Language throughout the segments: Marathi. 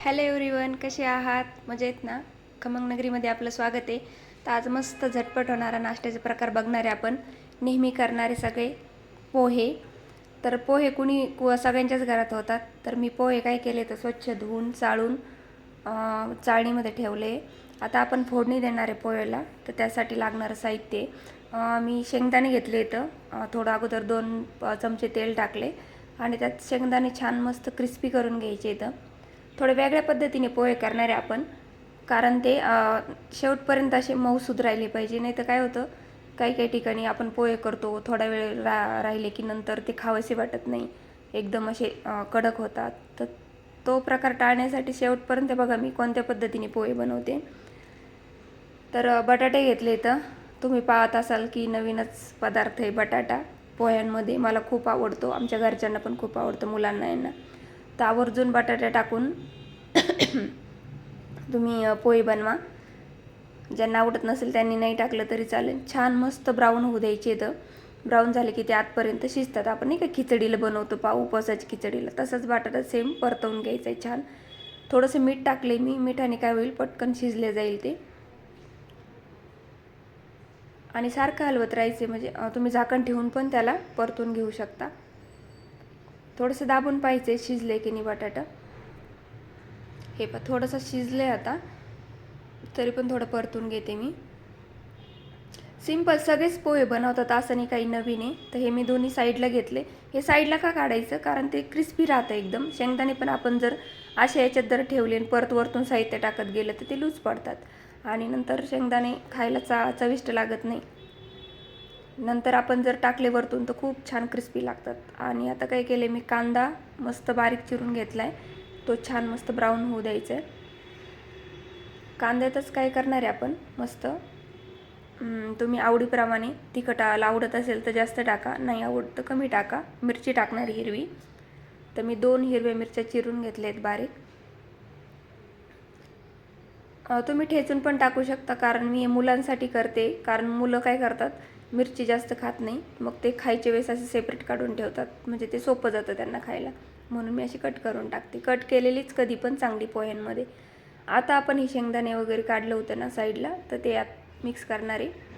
हॅलो एव्हरीवन कसे आहात? मजेत ना? खमंग नगरीमध्ये आपलं स्वागत आहे. तर आज मस्त झटपट होणारा नाश्त्याचे प्रकार बघणारे आपण. नेहमी करणारे सगळे पोहे. तर पोहे कुणी कु सगळ्यांच्याच घरात होतात. तर मी पोहे काय केले तर स्वच्छ धुवून चाळून चाळणीमध्ये ठेवले. आता आपण फोडणी देणार आहे पोह्याला. तर त्यासाठी लागणारं साहित्य आहे. मी शेंगदाणे घेतले इथं. थोडं अगोदर दोन चमचे तेल टाकले. आणि त्यात शेंगदाणे छान मस्त क्रिस्पी करून घ्यायचे इथं. थोडे वेगळ्या पद्धतीने पोहे करणार आहे आपण. कारण ते शेवटपर्यंत असे मऊ सुधरायले पाहिजे. नाही तर काय होतं काही काही ठिकाणी आपण पोहे करतो थोडा वेळ रा राहिले की नंतर ते खावेसे वाटत नाही. एकदम असे कडक होतात. तर तो प्रकार टाळण्यासाठी शेवटपर्यंत बघा मी कोणत्या पद्धतीने पोहे बनवते. तर बटाटे घेतले तर तुम्ही पाहत असाल की नवीनच पदार्थ आहे बटाटा. पोह्यांमध्ये मला खूप आवडतो. आमच्या घरच्यांना पण खूप आवडतं मुलांना यांना. तर आवर्जून बटाट्या टाकून तुम्ही पोहे बनवा. ज्यांना आवडत नसेल त्यांनी नाही टाकलं तरी चालेल. छान मस्त ब्राऊन होऊ द्यायचे तर ब्राऊन झाले की ते आतपर्यंत शिजतात. आपण नाही का खिचडीला बनवतो पा उपवासाची खिचडीला. तसंच बटाटा सेम परतवून घ्यायचं आहे छान. थोडंसं मीठ टाकले मी. मिठाने काय होईल? पटकन शिजले जाईल ते. आणि सारखं हलवत राहायचे. म्हणजे तुम्ही झाकण ठेवून पण त्याला परतून घेऊ शकता. थोडंसं दाबून पाहिजे शिजले की नाही बटाटा. हे पण थोडंसं शिजले आता. तरी पण थोडं परतून घेते मी. सिंपल सगळेच पोहे बनवतात असं नाही काही नवीन आहे. तर हे मी दोन्ही साईडला घेतले. हे साईडला का काढायचं? कारण ते क्रिस्पी राहतं एकदम. शेंगदाणे पण आपण जर अशा याच्यात जर ठेवले आणि परत वरतून साहित्य टाकत गेलं तर ते लूज पडतात. आणि नंतर शेंगदाणे खायला चा चविष्ट लागत नाही. नंतर आपण जर टाकले वरतून तर खूप छान क्रिस्पी लागतात. आणि आता काय केले मी कांदा मस्त बारीक चिरून घेतला आहे तो छान मस्त ब्राऊन होऊ द्यायचा आहे कांद्यातच काय करणार आहे आपण? मस्त. तुम्ही आवडीप्रमाणे तिखटला आवडत असेल तर जास्त टाका. नाही आवडत तर कमी टाका. मिरची टाकणार हिरवी. तर मी दोन हिरव्या मिरच्या चिरून घेतल्या आहेत बारीक तुम्ही ठेचून पण टाकू शकता कारण मी हे मुलांसाठी करते. कारण मुलं काय करतात मिरची जास्त खात नाही मग ते खायच्या वेळेस असे सेपरेट काढून ठेवतात. म्हणजे ते सोपं जातं त्यांना खायला. म्हणून मी अशी कट करून टाकते. कट केलेलीच कधी पण चांगली पोह्यांमध्ये. आता आपण हे शेंगदाणे वगैरे काढलं होतं ना साईडला तर ते यात मिक्स करणार. आहे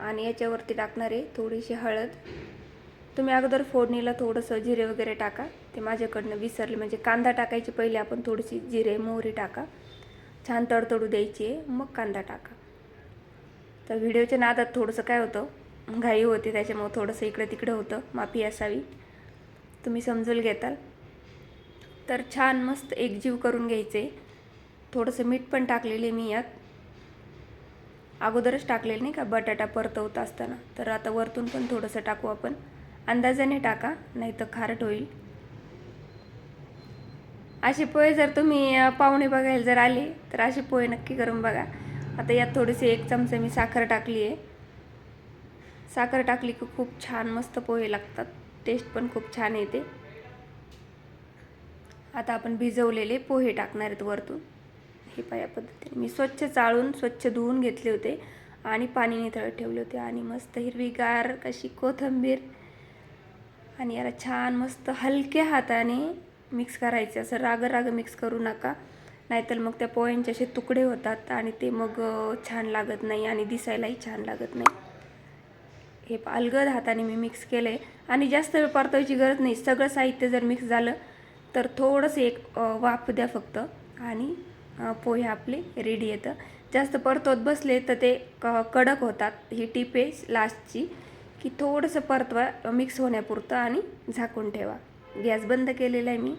आणि याच्यावरती टाकणार आहे थोडीशी हळद. तुम्ही अगोदर फोडणीला थोडंसं जिरे वगैरे टाका. ते माझ्याकडनं विसरले. म्हणजे कांदा टाकायची पहिले आपण थोडीशी जिरे मोहरी टाका. छान तडतडू द्यायची आहे. मग कांदा टाका. तर व्हिडिओच्या नादात थोडंसं काय होतं घाई होती त्याच्यामुळं थोडंसं इकडं तिकडं होतं माफी असावी. तुम्ही समजून घेताल. तर छान मस्त एकजीव करून घ्यायचे. थोडंसं मीठ पण टाकलेले मी यात. अगोदरच टाकलेलं नाही का बटाटा परतवत असताना. तर आता वरतून पण थोडंसं टाकू आपण. अंदाजाने टाका नाही तर खारट होईल. असे पोहे जर तुम्ही पाहुणे बघायला जर आले तर असे पोहे नक्की करून बघा. आता यात थोडीशी एक चमचा मी साखर टाकली आहे. साखर टाकली की खूप छान मस्त पोहे लागतात. टेस्ट पण खूप छान येते. आता आपण भिजवलेले पोहे टाकणार आहेत वरतून. हे पाया पद्धतीने. मी स्वच्छ चाळून स्वच्छ धुवून घेतले होते आणि पाणी निथळत ठेवले होते. आणि मस्त हिरवीगार कशी कोथिंबीर आणि याला छान मस्त हलक्या हाताने मिक्स करायचे. असं राग राग मिक्स करू नका. नाहीतर मग त्या पोह्यांचे असे तुकडे होतात आणि ते मग छान लागत नाही आणि दिसायलाही छान लागत नाही. हे अलगद हाताने मी मिक्स केलं आहे आणि जास्त वेळ परतवायची गरज नाही. सगळं साहित्य जर मिक्स झालं तर थोडंसं एक वाफ द्या फक्त. आणि पोहे आपले रेडी येतं. जास्त परतवत बसले तर ते क कडक होतात. ही टीप आहे लास्टची की थोडंसं परतवा मिक्स होण्यापुरतं आणि झाकून ठेवा. गॅस बंद केलेला आहे मी.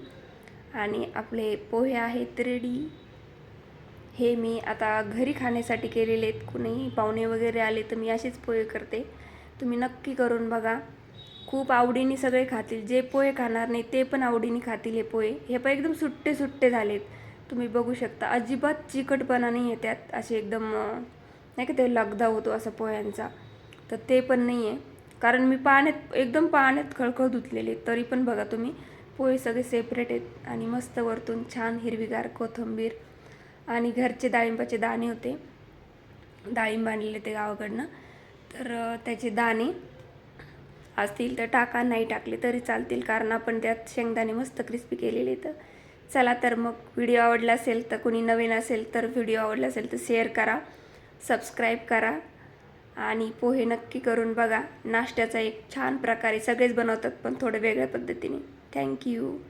आणि आपले पोहे आहेत रेडी हे मी आता घरी खाण्यासाठी केलेले आहेत. कुणीही पाहुणे वगैरे आले तर मी असेच पोहे करते. तुम्ही नक्की करून बघा. खूप आवडीने सगळे खातील. जे पोहे खाणार नाही ते पण आवडीने खातील हे पोहे. हे पण एकदम सुट्टे सुट्टे झालेत. तुम्ही बघू शकता. अजिबात चिकटपणा नाही आहे त्यात असे एकदम नाही का ते लगदा होतो असा पोह्यांचा. तर ते पण नाही आहे कारण मी पाण्यात एकदम पाण्यात खळखळ धुतलेले तरी पण बघा तुम्ही. पोहे सगळे सेपरेट आहेत आणि मस्त वरतून छान हिरवीगार कोथिंबीर आणि घरचे डाळिंबाचे दाणे होते. डाळिंब आणलेले ते गावाकडनं. तर त्याचे दाणे असतील तर टाका नाही टाकले तरी चालतील कारण आपण त्यात शेंगदाणे मस्त क्रिस्पी केलेले तर चला तर मग व्हिडिओ आवडला असेल तर कोणी नवीन असेल तर व्हिडिओ आवडला असेल तर शेअर करा सबस्क्राईब करा आणि पोहे नक्की करून बघा. नाश्त्याचा एक छान प्रकारे सगळेच बनवतात पण थोडं वेगळ्या पद्धतीने. thank you.